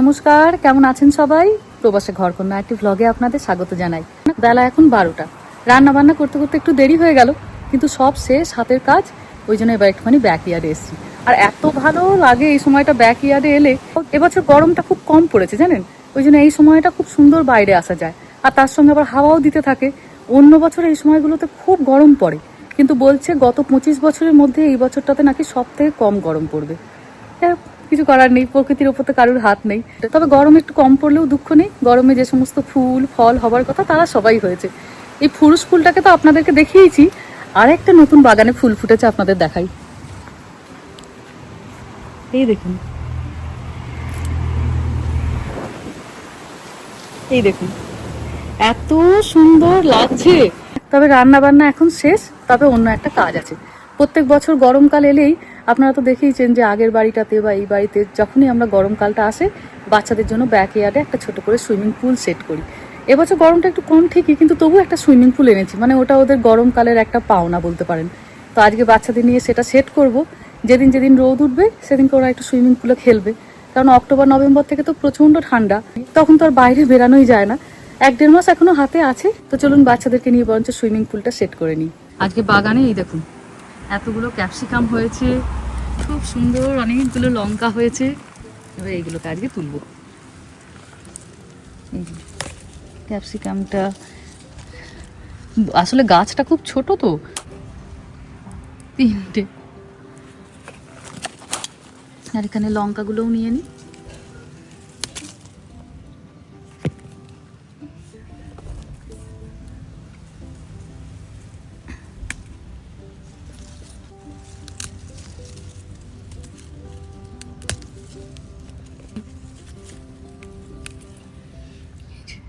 নমস্কার, কেমন আছেন সবাই? প্রবাসে ঘরকন্যা একটি ভ্লগে আপনাদের স্বাগত জানাই। বেলা এখন বারোটা। রান্না বান্না করতে করতে একটু দেরি হয়ে গেল, কিন্তু সব শেষ, হাতের কাজ। ওই জন্য এবার একটুখানি ব্যাক ইয়ার্ডে এসেছি। আর এত ভালো লাগে এই সময়টা ব্যাক ইয়ার্ডে এলে। এবছর গরমটা খুব কম পড়েছে, জানেন? ওই জন্য এই সময়টা খুব সুন্দর বাইরে আসা যায়। আর তার সঙ্গে আবার হাওয়াও দিতে থাকে। অন্য বছর এই সময়গুলোতে খুব গরম পড়ে। কিন্তু বলছে গত পঁচিশ বছরের মধ্যে এই বছরটাতে নাকি সব থেকে কম গরম পড়বে। কিছু করার নেই, প্রকৃতির ওপর তো কারোর হাত নেই। তবে গরম একটু কম পড়লেও দুঃখ নেই। গরমে যে সমস্ত ফুল, ফল হবার কথা তারা সবাই হয়েছে। এই ফুরুষ ফুলটাকে তো আপনাদেরকে দেখিয়েছি। আর একটা নতুন বাগানে ফুল ফুটেছে আপনাদের দেখাই। এই দেখুন। এই দেখুন। এত সুন্দর লাগছে। তবে রান্না বান্না এখন শেষ, তবে অন্য একটা কাজ আছে। প্রত্যেক বছর গরমকাল এলেই আপনারা তো দেখেইছেন যে আগের বাড়িটাতে বা এই বাড়িতে যখনই আমরা গরমকালটা আসে, বাচ্চাদের জন্য ব্যাক ইয়ার্ডে একটা ছোট করে সুইমিং পুল সেট করি। এবছর গরমটা একটু কম ঠিকই, কিন্তু তবু একটা সুইমিং পুল এনেছি। মানে ওটা ওদের গরমকালের একটা পাওনা বলতে পারেন। তো আজকে বাচ্চাদের নিয়ে সেটা সেট করব। যেদিন যেদিন রোদ উঠবে, সেদিনকে ওরা একটু সুইমিং পুলে খেলবে। কারণ অক্টোবর, নভেম্বর থেকে তো প্রচণ্ড ঠান্ডা। তখন তো আর বাইরে বেরানোই যায় না। এক দেড় মাস এখনও হাতে আছে। তো চলুন বাচ্চাদেরকে নিয়ে বরঞ্চ সুইমিং পুলটা সেট করে নিই। আজকে বাগানে এই দেখুন, এতগুলো ক্যাপসিকাম হয়েছে। খুব সুন্দর, অনেকগুলো লঙ্কা হয়েছে। এবার এইগুলোকে আজকে তুলবো। ক্যাপসিকামটা। আসলে গাছটা খুব ছোট তো। তিনটে। আর এখানে লঙ্কাগুলোও নিয়ে নিই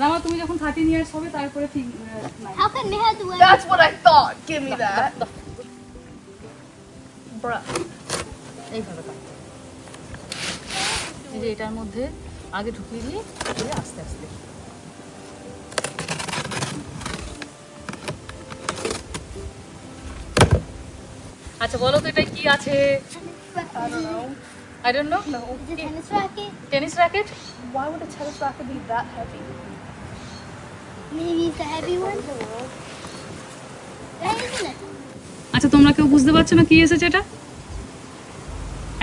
রামা তুমি যখন খাটি নিয়ে আসবে তারপরে ঠিক। How can have the way? That's what I thought. Give me that. Bruh. এইভাবে কাট। এই যে এটার মধ্যে আগে ঢুকিয়ে দিয়ে দিয়ে আস্তে আস্তে আচ্ছা বলো তো এটা কি আছে I don't know. I don't know No. Is it tennis racket? Tennis racket Why would a tennis racket be that heavy? আচ্ছা তোমরা কেউ বুঝতে পারছ না কি এসেছে এটা?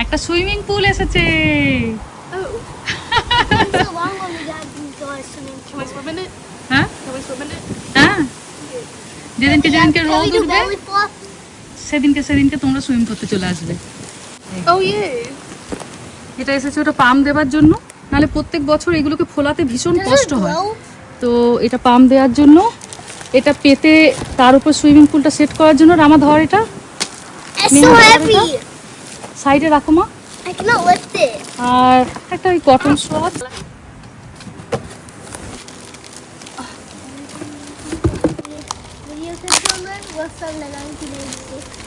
একটা সুইমিং পুল এসেছে। সেদিনকে সেদিনকে তোমরা সুইম করতে চলে আসবে। এটা এসেছে ওটা পাম দেবার জন্য। নালে প্রত্যেক বছর এগুলোকে ফোলাতে ভীষণ কষ্ট হয়। তো এটা পাম্প দেওয়ার জন্য এটা পেতে তার উপর সুইমিং পুলটা সেট করার জন্য রামা ধর এটা. সাইডে রাখো মা. আর একটা ওই কটন controller was from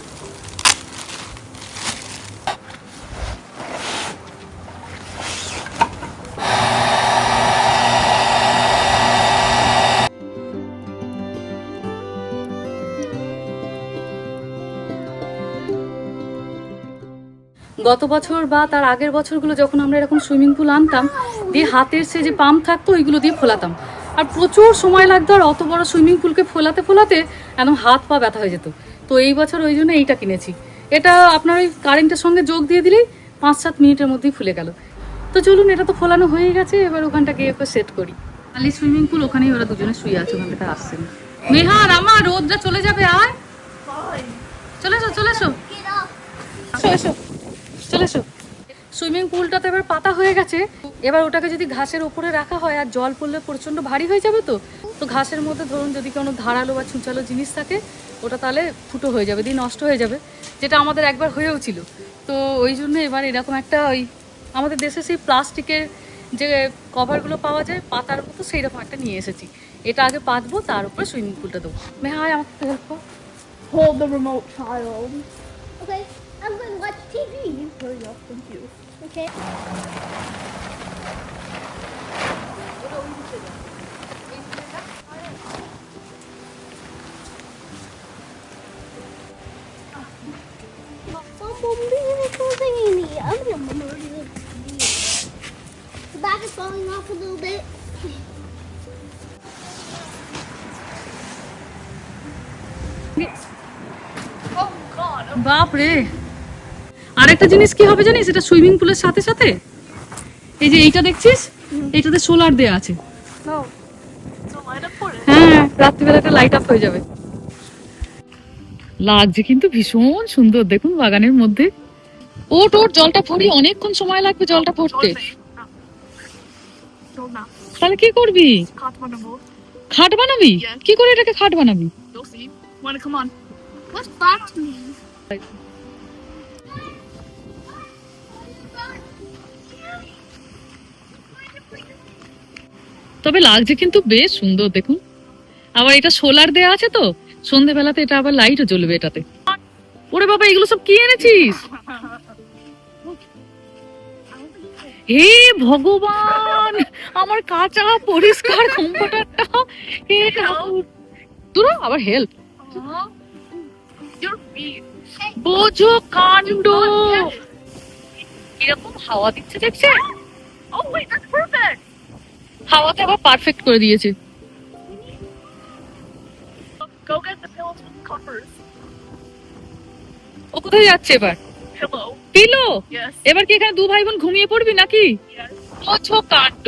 গত বছর বা তার আগের বছরগুলো যখন আমরা এরকম সুইমিং পুল আনতাম দিয়ে হাতের সে যে পাম্প থাকতো ওইগুলো দিয়ে ফোলাতাম। আর প্রচুর সময় লাগতো আর অত বড় সুইমিং পুলকে ফোলাতে ফোলাতে একদম হাত পা ব্যথা হয়ে যেত। তো এই বছর ওই জন্য এইটা কিনেছি। এটা আপনার ওই কারেন্টের সঙ্গে যোগ দিয়ে দিলেই পাঁচ সাত মিনিটের মধ্যেই ফুলে গেল। তো চলুন এটা তো ফোলানো হয়ে গেছে এবার ওখানটা গিয়ে একটু সেট করি। খালি সুইমিং পুল ওখানেই ওরা দুজনে শুয়ে আছে ওখান থেকে আসছে না। মেহার আমার রোদটা চলে যাবে আর চলে এসো চলে. এসো এসো। চলে এসো সুইমিং পুলটা তো এবার পাতা হয়ে গেছে। এবার ওটাকে যদি ঘাসের উপরে রাখা হয় আর জল পড়লে প্রচণ্ড ভারী হয়ে যাবে তো? তো ঘাসের মধ্যে ধরুন যদি কোনো ধারালো বা ছুঁচালো জিনিস থাকে ওটা তাহলে ফুটো হয়ে যাবে দিয়ে নষ্ট হয়ে যাবে যেটা আমাদের একবার হয়েও ছিল। তো ওই জন্য এবার এরকম একটা ওই আমাদের দেশে সেই প্লাস্টিকের যে কভারগুলো পাওয়া যায় পাতার মতো সেই রকম একটা নিয়ে এসেছি। এটা আগে পাতবো তার উপরে সুইমিং পুলটা দেবো। মেয়ে হাই আমাকে help Hold the remote, child. Okay, I'm going to watch TV. You go. Thank you. Okay. Alright. I'm gonna be. The is falling off a little bit. Oh God. আরেকটা জিনিস কি হবে জানিস? এটা swimming পুলের সাথে সাথে? এই যে এইটা দেখছিস? এইটাতে সোলার দেয়া আছে। it. হ্যাঁ রাত্রিবেলাটা লাইট আপ হয়ে যাবে। লাগছে কিন্তু ভীষণ সুন্দর। দেখুন বাগানের মধ্যে। ওট ওট জলটা ভরি। অনেকক্ষণ সময় লাগবে জলটা ভরতে। তাহলে কি করবি. খাট বানাবি. কি করে এটাকে খাট বানাবি? তবে লাগছে কিন্তু বেশ সুন্দর দেখুন। আবার এটা সোলার দেয়া আছে তো সন্ধেবেলাতে এটা আবার লাইটও জ্বলবে এটাতে। ওরে বাবা এগুলো সব কি এনেছিস? হে ভগবান আমার কাঁচা পরিষ্কার কম্পিউটারটা। হে দূর আবার হেল্প. বোঝো কাণ্ড। এরকম হাওয়া দিচ্ছে দেখছে? Oh wait, that's perfect. হাওয়াতে আবার পারফেক্ট করে দিয়েছে. ও কোথায় যাচ্ছে এবার? পিলো এবার কি এখানে দু ভাই বোন ঘুমিয়ে পড়বি নাকি. কাণ্ড?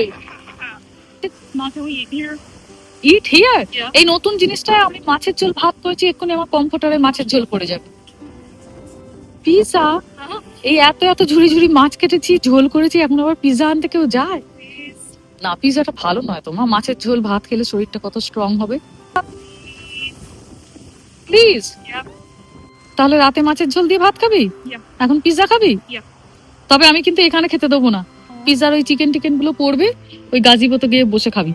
ইট হিয়ার এই নতুন জিনিসটা আমি মাছের ঝোল ভাত করেছি এক্ষুনি আমার কমফোর্টারে মাছের ঝোল পড়ে যাবে। পিজা. এই এত এত ঝুড়ি ঝুড়ি মাছ কেটেছি ঝোল করেছি এখন আবার পিজা আনতে কেউ যায়. না পিজাটা ভালো নয় তোমার মাছের ঝোল ভাত খেলে শরীরটা কত স্ট্রং হবে। প্লিজ তাহলে রাতে মাছের ঝোল দিয়ে ভাত খাবি. এখন পিজা খাবি? তবে আমি কিন্তু এখানে খেতে দেবো না। পিজার ওই চিকেন টিকেনগুলো পড়বে ওই গাজিবোতে গিয়ে বসে খাবি।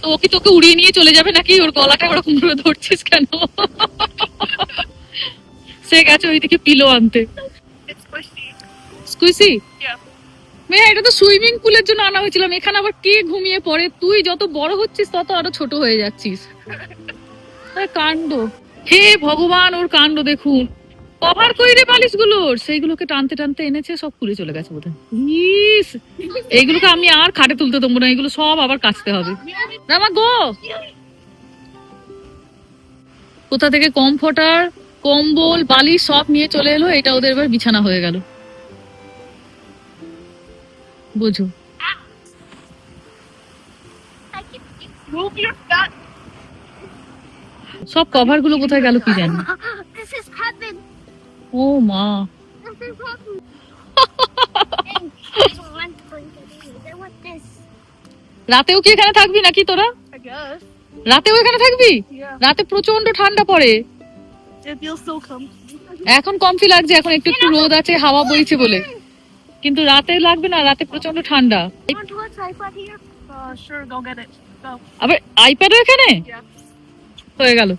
তো ও কি তোকে উড়িয়ে নিয়ে চলে যাবে নাকি? ওর গলাটা ওরকম করে ধরছিস কেন? সে গেছে ওইদিকে পিলো আনতে। স্কুইসি. মেয়ে, এটা তো সুইমিং পুলের জন্য আনা হয়েছিলাম এখানে আবার কে ঘুমিয়ে পড়ে? তুই যত বড় হচ্ছিস, তত আরও ছোট হয়ে যাচ্ছিস। কাণ্ড। হে ভগবান, ওর কাণ্ড দেখুন। কভার কই রে বালিশগুলোর সেইগুলোকে টানতে টানতে এনেছে, সব খুলে চলে গেছে বোধহয়। ইস! এইগুলোকে আমি আর খাটে তুলতে দেবো না এগুলো সব আবার কাচতে হবে। রামা, গো! কোথা থেকে কমফোর্টার কম্বল, বালিশ সব নিয়ে চলে এলো, এটা ওদের এবার বিছানা হয়ে গেল। বুঝো। সব কভারগুলো কোথায় গেল কি জানি। ও মা। রাতেও কি এখানে থাকবি নাকি তোরা? রাতেও এখানে থাকবি? রাতে প্রচণ্ড ঠান্ডা পড়ে। এখন কমফি লাগছে এখন একটু একটু রোদ আছে হাওয়া বইছে বলে। কিন্তু রাতে লাগবে না রাতে প্রচণ্ড ঠান্ডা? Uh, sure, go get it. Go. আবার আইপ্যাডও এখানে? হয়ে গেল।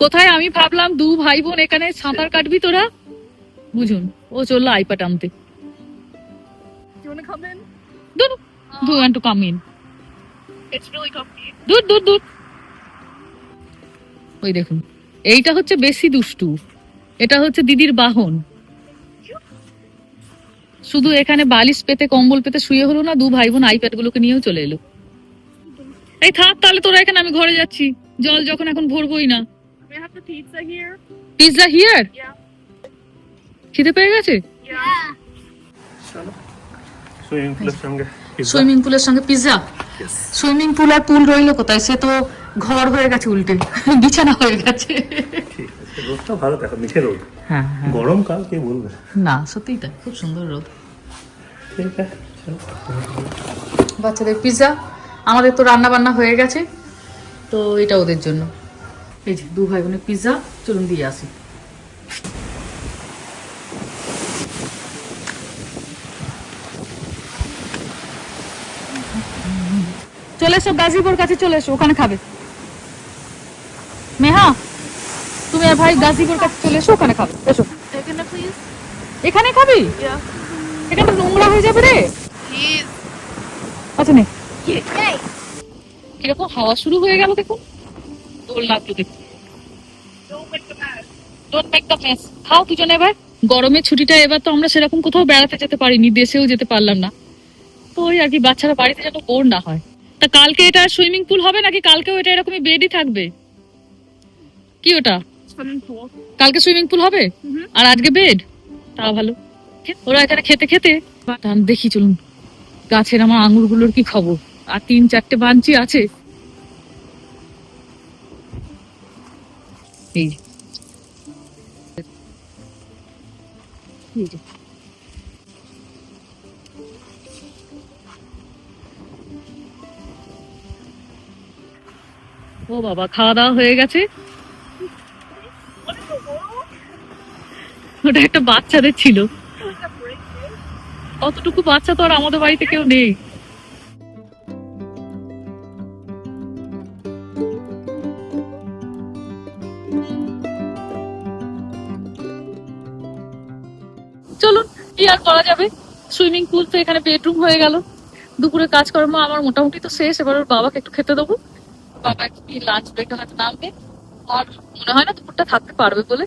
কোথায়? আমি ভাবলাম দু ভাই বোন এখানে সাঁতার কাটবি তোরা? বুঝুন ও চলল আইপ্যাড আনতে। দু want to come in It's দূর দূর দূর। ওই দেখুন এইটা হচ্ছে বেশি দুষ্টু। এটা হচ্ছে দিদির বাহন। শুধু এখানে বালিশ পেতে কম্বল পেতে শুয়ে হলো না দু ভাই বোন আইপ্যাড গুলোকে নিয়েও চলে এলো। এই থাক তাহলে তোরা এখানে আমি ঘরে যাচ্ছি। জল যখন এখন ভরবই না. পিৎজা হিয়ার খিদে পেয়ে গেছে? সুইমিং পুলের সঙ্গে পিৎজা সুইমিং পুল আর পুল রইল কোথায়? সে তো ঘর হয়ে গেছে উল্টে। বিছানা হয়ে গেছে। রোদটা ভালো দেখো মিঠে রোদ। হ্যাঁ, হ্যাঁ। কে বলবে? না সত্যিই তাই খুব সুন্দর রোদ। বাচ্চাদের পিৎজা আমাদের তো রান্না বান্না হয়ে গেছে তো এটা ওদের জন্য। এই যে দু ভাই বোনের পিৎজা চলুন দিয়ে আসি। চলে এসো গাজীপুর কাছে চলে এসো ওখানে খাবে। ভাই গাজীপুর কাছে চলে এসো ওখানে খাবে। এসো। এখানে খাবি. এখানটা নোংরা হয়ে যাবে রে. আচ্ছা নে. কীরকম হাওয়া শুরু হয়ে গেল দেখুন দোল লাগল দেখুন. ডোন্ট মেক দ্য মেস খাও দুজনে এবার। গরমের ছুটিটা এবার তো আমরা সেরকম কোথাও বেড়াতে যেতে পারিনি দেশেও যেতে পারলাম না। তো ওই আর কি বাচ্চারা বাড়িতে যেন বোর না হয়। তা কালকে এটা সুইমিং পুল হবে নাকি? কালকেও এটা এরকমই বেডই থাকবে। কি ওটা. কালকে সুইমিং পুল হবে? আর আজকে বেড তা ভালো। ওরা এখানে খেতে খেতে দেখি চলুন। গাছের আমার আঙুরগুলোর কি খবর? আর তিন চারটে বাঞ্চি আছে। এই। ও বাবা খাওয়া দাওয়া হয়ে গেছে? ওটা একটা বাচ্চাদের ছিল। অতটুকু বাচ্চা তো আর আমাদের বাড়িতে কেউ নেই। চলুন, কি আর করা যাবে? সুইমিং পুল তো এখানে বেডরুম হয়ে গেল। দুপুরে কাজকর্ম আমার মোটামুটি তো শেষ, এবার ওর বাবাকে একটু খেতে দেবো। বাবা একটু লাঞ্চ হয়তো নামবে। আর মনে হয় না দুপুরটা থাকতে পারবে বলে।